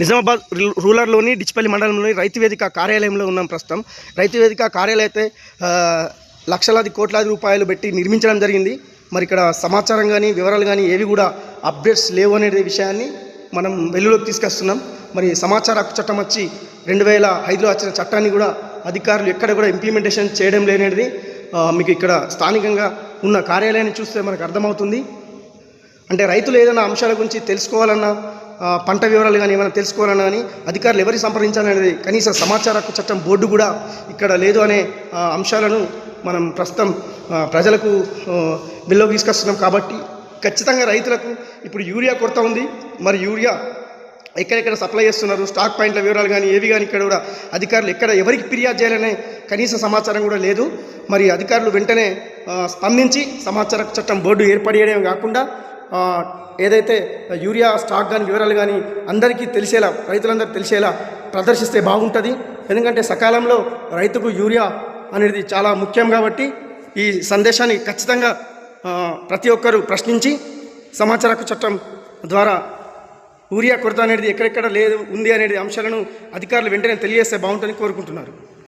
నిజామాబాద్ రూరల్లోని డిచ్పల్లి మండలంలోని రైతు వేదిక కార్యాలయంలో ఉన్నాం ప్రస్తుతం. రైతు వేదిక కార్యాలయం అయితే లక్షలాది కోట్లాది రూపాయలు పెట్టి నిర్మించడం జరిగింది. మరి ఇక్కడ సమాచారం కానీ వివరాలు కానీ ఏవి కూడా అప్డేట్స్ లేవు అనే విషయాన్ని మనం వెలుగులోకి తీసుకొస్తున్నాం. మరి సమాచార హక్కు చట్టం వచ్చి రెండు వేల ఐదులో వచ్చిన చట్టాన్ని కూడా అధికారులు ఎక్కడ కూడా ఇంప్లిమెంటేషన్ చేయడం లేనిది మీకు ఇక్కడ స్థానికంగా ఉన్న కార్యాలయాన్ని చూస్తే మనకు అర్థమవుతుంది. అంటే రైతులు ఏదైనా అంశాల గురించి తెలుసుకోవాలన్నా పంట వివరాలు కానీ ఏమైనా తెలుసుకోవాలన్నా కానీ అధికారులు ఎవరికి సంప్రదించాలనేది కనీస సమాచార హక్కు చట్టం బోర్డు కూడా ఇక్కడ లేదు అనే అంశాలను మనం ప్రస్తుతం ప్రజలకు బిల్లోకి తీసుకొస్తున్నాం కాబట్టి ఖచ్చితంగా రైతులకు ఇప్పుడు యూరియా కొరత ఉంది. మరి యూరియా ఎక్కడెక్కడ సప్లై చేస్తున్నారు? స్టాక్ పాయింట్ల వివరాలు కానీ ఏవి కానీ ఇక్కడ కూడా అధికారులు ఎక్కడ ఎవరికి ఫిర్యాదు చేయాలనే కనీస సమాచారం కూడా లేదు. మరి అధికారులు వెంటనే స్పందించి సమాచార చట్టం బోర్డు ఏర్పడేయడమే కాకుండా ఏదైతే యూరియా స్టాక్ కానీ వివరాలు కానీ అందరికీ తెలిసేలా రైతులందరికీ తెలిసేలా ప్రదర్శిస్తే బాగుంటుంది. ఎందుకంటే సకాలంలో రైతుకు యూరియా అనేది చాలా ముఖ్యం కాబట్టి ఈ సందేశాన్ని ఖచ్చితంగా ప్రతి ఒక్కరూ ప్రశ్నించి సమాచార చట్టం ద్వారా యూరియా కొరత అనేది ఎక్కడెక్కడ లేదు ఉంది అనేది అంశాలను అధికారులు వెంటనే తెలియజేస్తే బాగుంటుందని కోరుకుంటున్నారు.